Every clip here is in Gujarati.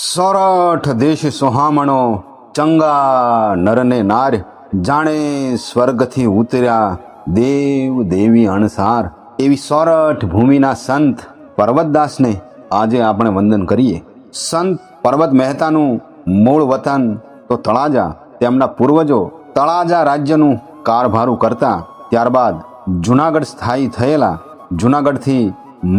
સોરઠ દેશ સોહામણો, ચંગા નરને નાર, જાણે સ્વર્ગથી ઉતર્યા દેવ દેવી અણસાર. એવી સોરઠ ભૂમિના સંત પર્વતદાસને આજે આપણે વંદન કરીએ. સંત પર્વત મહેતાનું મૂળ વતન તો તળાજા, તેમના પૂર્વજો તળાજા રાજ્યનું કારભારું કરતા, ત્યારબાદ જુનાગઢ સ્થાયી થયેલા, જુનાગઢથી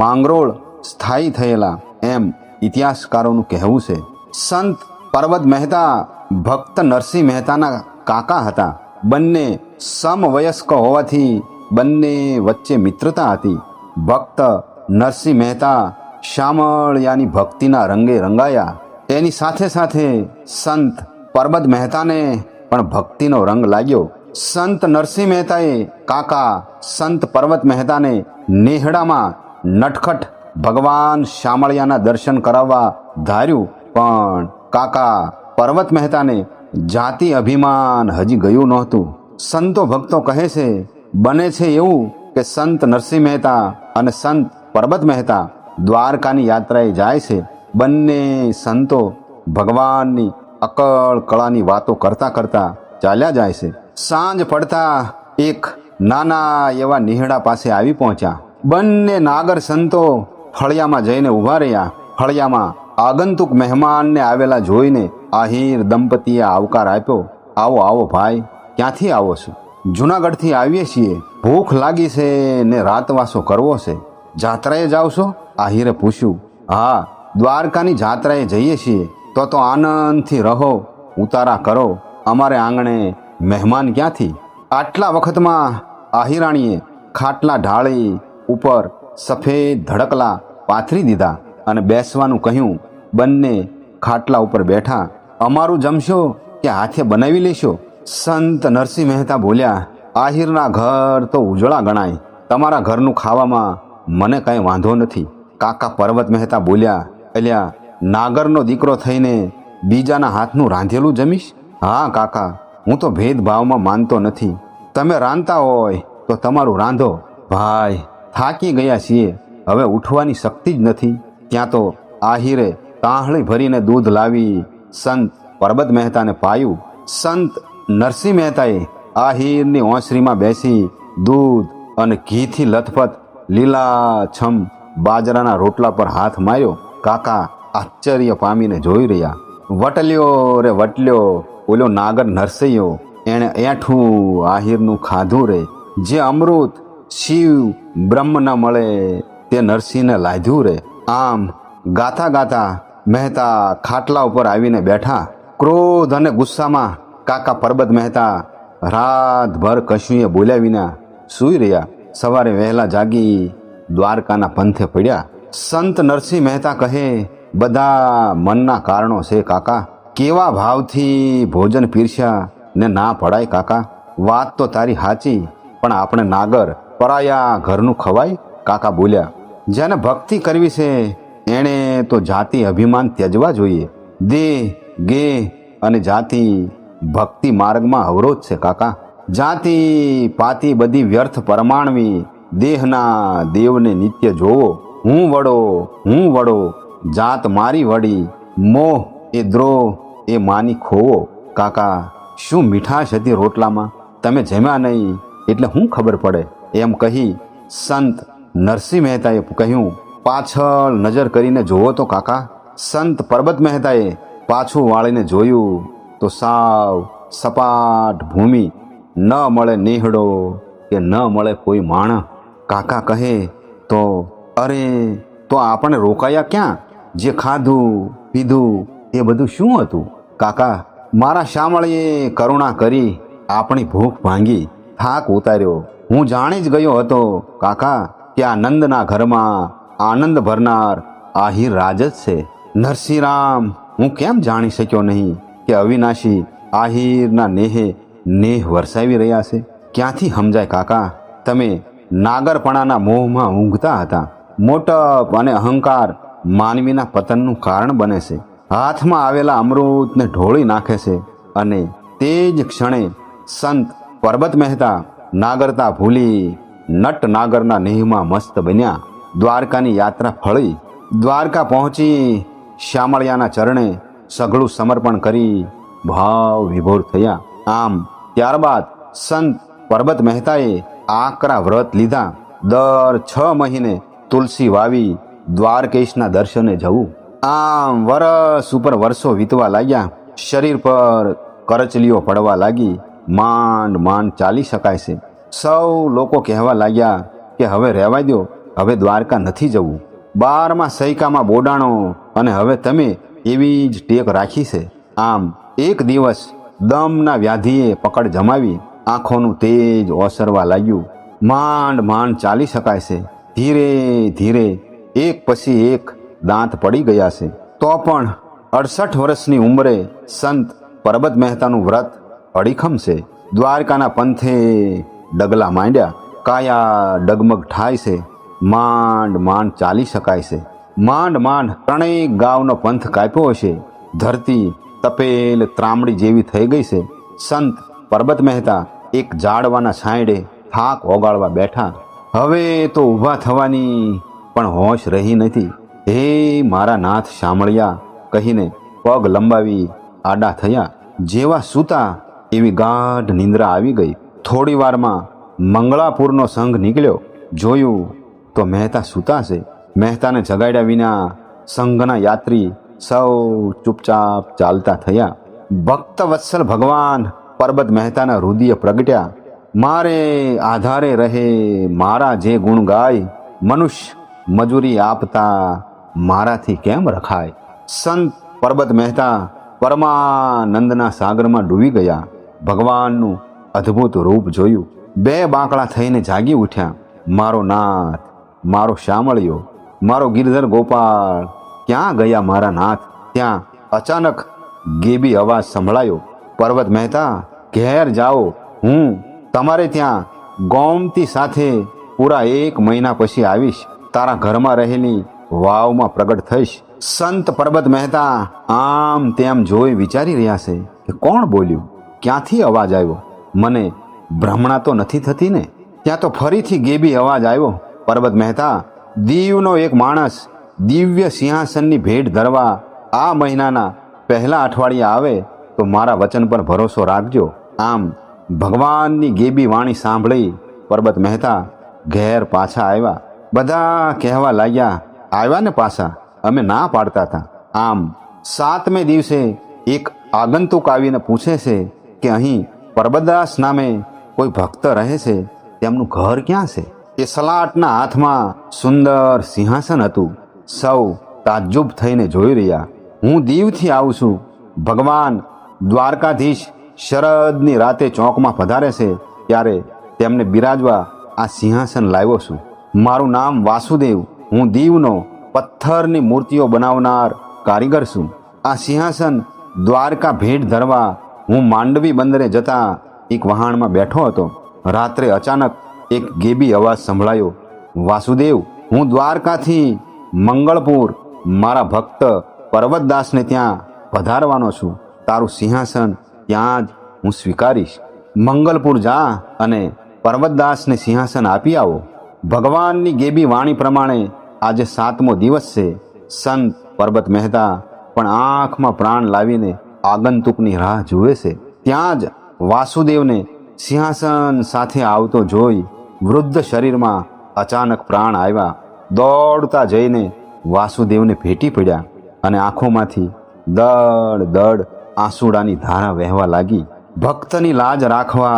માંગરોળ સ્થાયી થયેલા એમ ઇતિહાસકારોનું કહેવું છે, સંત પર્વત મહેતા, ભક્ત નરસિંહ મહેતાના કાકા હતા. બંને સમવયસ્ક હોવાથી બંને વચ્ચે મિત્રતા હતી. ભક્ત નરસિંહ મહેતા શામળિયાની ભક્તિના રંગે રંગાયા. તેની સાથે સાથે સંત પરબત મહેતાને પણ ભક્તિનો રંગ લાગ્યો. સંત નરસિંહ મહેતાએ કાકા સંત પર્વત મહેતાને નેહડામાં નટખટ ભગવાન શામળિયાના દર્શન કરાવવા ધાર્યું, પણ કાકા પર્વત મહેતાને જાતિ અભિમાન હજી ગયું નહોતું. સંતો ભક્તો કહે છે, બને છે એવું કે સંત નરસિંહ મહેતા અને સંત પર્વત મહેતા દ્વારકાની યાત્રાએ જાય છે. બંને સંતો ભગવાનની અકળ કળાની વાતો કરતા કરતા ચાલ્યા જાય છે. સાંજ પડતા એક નાના એવા નિહડા પાસે આવી પહોંચ્યા. બંને નાગર સંતો ફળિયામાં જઈને ઊભા રહ્યા. ફળિયામાં આગંતુક મહેમાનને આવેલા જોઈને આહિર દંપતીએ આવકાર આપ્યો. આવો આવો ભાઈ, ક્યાંથી આવો છો? જુનાગઢથી આવીએ છીએ. ભૂખ લાગી છે ને રાતવાસો કરવો છે. જાત્રાએ જાવ છો? આહિરે પૂછ્યું. હા, દ્વારકાની જાત્રાએ જઈએ છીએ. તો તો આનંદથી રહો, ઉતારા કરો. અમારે આંગણે મહેમાન ક્યાંથી? આટલા વખતમાં આહિરાણીએ ખાટલા ઢાળી ઉપર સફેદ ધડકલા પાથરી દીધા અને બેસવાનું કહ્યું, બંને ખાટલા ઉપર બેઠા, અમારું જમશો કે હાથે બનાવી લેશો? સંત નરસિંહ મહેતા બોલ્યા, આહિરના ઘર તો ઉજળા ગણાય. તમારા ઘરનું ખાવામાં મને કાંઈ વાંધો નથી. કાકા પર્વત મહેતા બોલ્યા, અલ્યા, નાગરનો દીકરો થઈને બીજાના હાથનું રાંધેલું જમીશ? હા, કાકા, હું તો ભેદભાવમાં માનતો નથી. તમે રાંધતા હોય તો તમારું રાંધો. ભાઈ થાકી ગયા છીએ. હવે ઉઠવાની શક્તિ જ નથી. ત્યાં તો આહિરે તાહળી ભરીને દૂધ લાવી સંત પરબત મહેતાને પાયું. સંત નરસિંહ મહેતાએ આહિરની ઓસરીમાં બેસી દૂધ અને ઘીથી લથપથ લીલાછમ બાજરાના રોટલા પર હાથ માર્યો. કાકા આશ્ચર્ય પામીને જોઈ રહ્યા. વટલ્યો રે, વટલ્યો ઓલો નાગર નરસૈયો એણે એઠું આહિરનું ખાધું રે. જે અમૃત શિવ બ્રહ્મ ન મળે, તે નરસિંહને લાધ્યું રે. આમ ગાતા ગાતા મહેતા ખાટલા ઉપર આવીને બેઠા. ક્રોધ અને ગુસ્સામાં કાકા પરબત મહેતા રાતભર કશુંએ બોલ્યા વિના સૂઈ રહ્યા. સવારે વહેલા જાગી દ્વારકાના પંથે પડ્યા. સંત નરસિંહ મહેતા કહે, બધા મનના કારણો છે કાકા. કેવા ભાવથી ભોજન પીરસ્યા ને ના પડાય કાકા? વાત તો તારી સાચી, પણ આપણે નાગર પરાયા ઘરનું ખવાય? કાકા બોલ્યા, જેને ભક્તિ કરવી છે, એણે તો જાતિ અભિમાન ત્યજવા જોઈએ. દેહ ગે અને જાતિ ભક્તિ માર્ગમાં અવરોધ છે, કાકા. જાતિ પાતી બધી વ્યર્થ પરમાણવી. દેહના દેવને નિત્ય જોવો. હું વડો હું વડો. જાત મારી વડી. મોહ એ દ્રોહ એ માની ખોવો. કાકા, શું મીઠાશ હતી રોટલામાં? તમે જમ્યા નહીં, એટલે હું ખબર પડે? એમ કહી સંત નરસિંહ મહેતાએ કહ્યું, પાછળ નજર કરીને જોવો તો કાકા. સંત પરબત મહેતાએ પાછું વાળીને જોયું તો સાવ સપાટ ભૂમિ ન મળે નીહડો કે ન મળે કોઈ માણસ કાકા કહે, તો અરે, તો આપણે રોકાયા ક્યાં? જે ખાધું, પીધું, એ બધું શું હતું? કાકા, મારા શામળીએ કરુણા કરી આપણી ભૂખ ભાંગી. થાક ઉતાર્યો. હું જાણી જ ગયો હતો, કાકા, કે આ નંદના ઘરમાં આનંદ ભરનાર આહિર રાજ જ છે. નરસિંહરામ હું કેમ જાણી શક્યો નહીં કે અવિનાશી આહિરના નેહે નેહ વરસાવી રહ્યા છે? ક્યાંથી સમજાય કાકા, તમે નાગરપણાના મોહમાં ઊંઘતા હતા. મોટપ અને અહંકાર માનવીના પતનનું કારણ બને છે. હાથમાં આવેલા અમૃતને ઢોળી નાખે છે અને તે જ ક્ષણે સંત પરબત મહેતા નાગરતા ભૂલી નટ નાગરના નેહમાં મસ્ત બન્યા. દ્વારકાની યાત્રા ફળી. દ્વારકા પહોંચી શ્યામળિયાના ચરણે સઘળું સમર્પણ કરી ભાવ વિભોર થયા. આમ ત્યારબાદ સંત પરબત મહેતાએ આકરા વ્રત લીધા. દર છ મહિને તુલસી વાવી દ્વારકેશના દર્શને જવું. આમ વરસ ઉપર વર્ષો વીતવા લાગ્યા. શરીર પર કરચલીઓ પડવા લાગી. માંડ માંડ ચાલી શકાય છે. સૌ લોકો કહેવા લાગ્યા કે હવે રહેવા દો હવે દ્વારકા નથી જવું. બારમાં સૈકામાં બોડાણો અને હવે તમે એવી જ ટેક રાખી છે. આમ એક દિવસ દમના વ્યાધિએ પકડ જમાવી, આંખોનું તેજ ઓસરવા લાગ્યું. માંડ માંડ ચાલી શકાય છે. ધીરે ધીરે એક પછી એક દાંત પડી ગયા છે. તો પણ અડસઠ વર્ષની ઉંમરે સંત પરબત મહેતાનું વ્રત અડીખમ છે દ્વારકાના પંથે ડગલા માંડ્યા, કાયા ડગમગ ઠાય છે માંડ માંડ ચાલી શકાય છે માંડ માંડ ત્રણેય ગાવનો પંથ કાપ્યો હશે. ધરતી તપેલ ત્રામડી જેવી થઈ ગઈ છે સંત પરબત મહેતા એક ઝાડવાના છાંયડે થાક ઓગાળવા બેઠા. હવે તો ઊભા થવાની પણ હોશ રહી નથી. હે મારા નાથ સાંભળ્યા કહીને પગ લંબાવી આડા થયા. જેવા સૂતા એવી ગાઢ નિંદ્રા આવી ગઈ. થોડી વારમાં મંગળાપુરનો સંઘ નીકળ્યો. જોયું તો મહેતા સૂતા છે મહેતાને જગાડ્યા વિના સંઘના યાત્રી સૌ ચૂપચાપ ચાલતા થયા. ભક્ત વત્સલ ભગવાન પરબત મહેતાના હૃદય પ્રગટ્યા. મારે આધારે રહે, મારા જે ગુણ ગાય, મનુષ્ય મજૂરી આપતા મારાથી કેમ રખાય? સંત પરબત મહેતા પરમાનંદના સાગરમાં ડૂબી ગયા. ભગવાનનું અદ્ભુત રૂપ જોયું. બે બાંકડા થઈને જાગી ઉઠ્યા. મારો નાથ, મારો શામળિયો મારો ગિરધર ગોપાળ ક્યાં ગયા મારા નાથ? ત્યાં અચાનક ગેબી અવાજ સંભળાયો. પર્વત મહેતા, ઘેર જાઓ. હું તમારે ત્યાં ગોમતી સાથે પૂરા એક મહિના પછી આવીશ. તારા ઘરમાં રહેલી વાવમાં પ્રગટ થઈશ. સંત પર્વત મહેતા, આમ તેમ જોઈ વિચારી રહ્યા છે. કે કોણ બોલ્યું? ક્યાંથી અવાજ આવ્યો? મને ભ્રમણા તો નથી થતી ને? ત્યાં તો ફરીથી ગેબી અવાજ આવ્યો. પરબત મહેતા દીવનો એક માણસ દિવ્ય સિંહાસનની ભેટ ધરવા આ મહિનાના પહેલા અઠવાડિયા આવે તો મારા વચન પર ભરોસો રાખજો. આમ ભગવાનની ગેબી વાણી સાંભળી પરબત મહેતા ઘેર પાછા આવ્યા. બધા કહેવા લાગ્યા, આવ્યા ને પાછા? અમે ના પાડતા હતા. આમ સાતમે દિવસે એક આગંતુક આવીને પૂછે છે કે અહીં પરબદાસ નામે કોઈ ભક્ત રહે છે? તેમનું ઘર ક્યાં છે? એ સલાટના હાથમાં સુંદર સિંહાસન હતું. સૌ તાજ્જુબ થઈને જોઈ રહ્યા. હું દીવથી આવું છું. ભગવાન દ્વારકાધીશ શરદની રાતે ચોકમાં પધારે છે ત્યારે તેમને બિરાજવા આ સિંહાસન લાવ્યો છું. મારું નામ વાસુદેવ. હું દીવનો પથ્થરની મૂર્તિઓ બનાવનાર કારીગર છું. આ સિંહાસન દ્વારકા ભેટ ધરવા હું માંડવી બંદરે જતા એક વહાણમાં બેઠો હતો. રાત્રે અચાનક એક ગેબી અવાજ સંભળાયો, વાસુદેવ, હું દ્વારકાથી મંગળપુર, મારા ભક્ત પર્વતદાસને ત્યાં પધારવાનો છું. તારું સિંહાસન ત્યાં જ હું સ્વીકારીશ. મંગલપુર જા અને પર્વતદાસને સિંહાસન આપી આવો. ભગવાનની ગેબી વાણી પ્રમાણે આજે સાતમો દિવસ છે. સંત પર્વત મહેતા પણ આંખમાં પ્રાણ લાવીને આગંતુકની રાહ જુએ છે. ત્યાં જ વાસુદેવને સિંહાસન સાથે આવતો જોઈ વૃદ્ધ શરીરમાં અચાનક પ્રાણ આવ્યા. દોડતા જઈને વાસુદેવને ભેટી પડ્યા અને આંખોમાંથી દડ દડ આંસુડાની ધારા વહેવા લાગી. ભક્તની લાજ રાખવા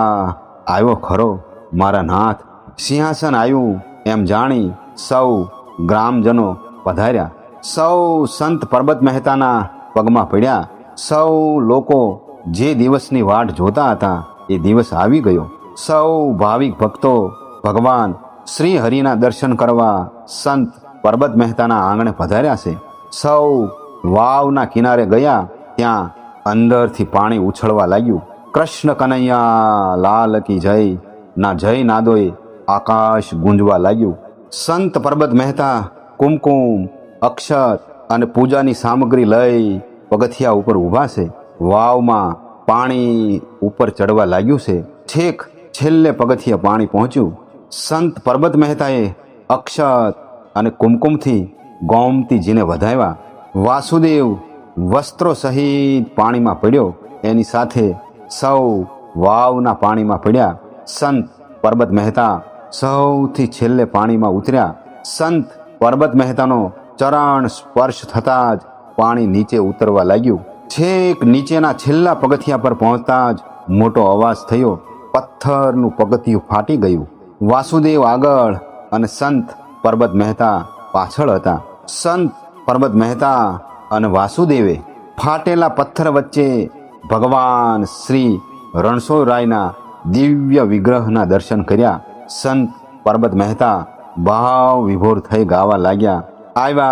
આવ્યો ખરો. મારા નાથ, સિંહાસન આવ્યું એમ જાણી સૌ ગ્રામજનો પધાર્યા. સૌ સંત પરબત મહેતાના પગમાં પડ્યા. સૌ લોકો જે દિવસની વાટ જોતા હતા, એ દિવસ આવી ગયો. સૌ ભાવિક ભક્તો ભગવાન શ્રી હરિના દર્શન કરવા સંત પરબત મહેતાના આંગણે પધાર્યા છે. સૌ વાવના કિનારે ગયા, ત્યાં અંદરથી પાણી ઉછળવા લાગ્યું. કૃષ્ણ કનૈયા, લાલ કી જય, ના જય નાદોએ આકાશ ગુંજવા લાગ્યું. સંત પરબત મહેતા કુમકુમ, અક્ષત અને પૂજાની સામગ્રી લઈ પગથિયા ઉપર ઊભા છે. વાવમાં પાણી ઉપર ચડવા લાગ્યું છે. છેક છેલ્લે પગથિયા પાણી પહોંચ્યું. સંત પરબત મહેતાએ અક્ષત અને કુમકુમથી ગોમતીજીને વધાવ્યા. વાસુદેવ વસ્ત્રો સહિત પાણીમાં પડ્યો. એની સાથે સૌ વાવના પાણીમાં પડ્યા. સંત પરબત મહેતા સૌથી છેલ્લે પાણીમાં ઉતર્યા. સંત પરબત મહેતાનો ચરણ સ્પર્શ થતાં જ પાણી નીચે ઉતરવા લાગ્યું. છેક નીચેના છેલ્લા પગથિયા પર પહોંચતા જ મોટો અવાજ થયો. પથ્થરનું પગથિયું ફાટી ગયું. વાસુદેવ આગળ અને સંત પરબત મહેતા પાછળ હતા. સંત પરબત મહેતા અને વાસુદેવે ફાટેલા પથ્થર વચ્ચે ભગવાન શ્રી રણછોડરાયના દિવ્ય વિગ્રહના દર્શન કર્યા. સંત પરબત મહેતા ભાવ વિભોર થઈ ગાવા લાગ્યા. આવ્યા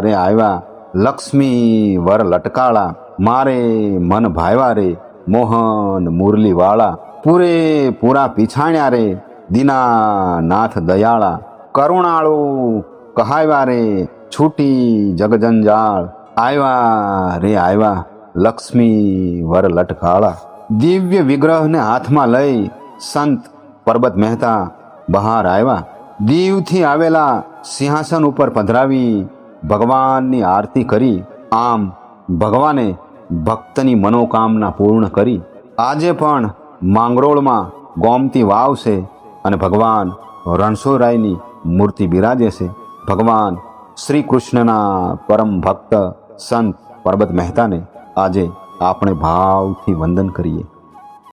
રે, આવ્યા. લક્ષ્મી વર લટકાળા, મારે મન ભાવ્યા રે, મોહન મુરલીવાળા, પૂરે પૂરા પીછાણ્યા રે, દીનાનાથ દયાળા, કરુણાળુ કહાવ્યા રે, છૂટી જગજંજાળ આવ્યા રે આવ્યા લક્ષ્મી વર લટકાળા. દિવ્ય વિગ્રહને હાથમાં લઈ સંત પરબત મહેતા બહાર આવ્યા દીવથી આવેલા સિંહાસન ઉપર પધરાવી ભગવાનની આરતી કરી, આમ ભગવાને ભક્તની મનોકામના પૂર્ણ કરી. આજે પણ માંગરોળમાં ગોમતી વાવ છે અને ભગવાન રણછોડરાયની મૂર્તિ બિરાજે છે ભગવાન શ્રી કૃષ્ણના પરમ ભક્ત સંત પરબત મહેતાને આજે આપણે ભાવથી વંદન કરીએ.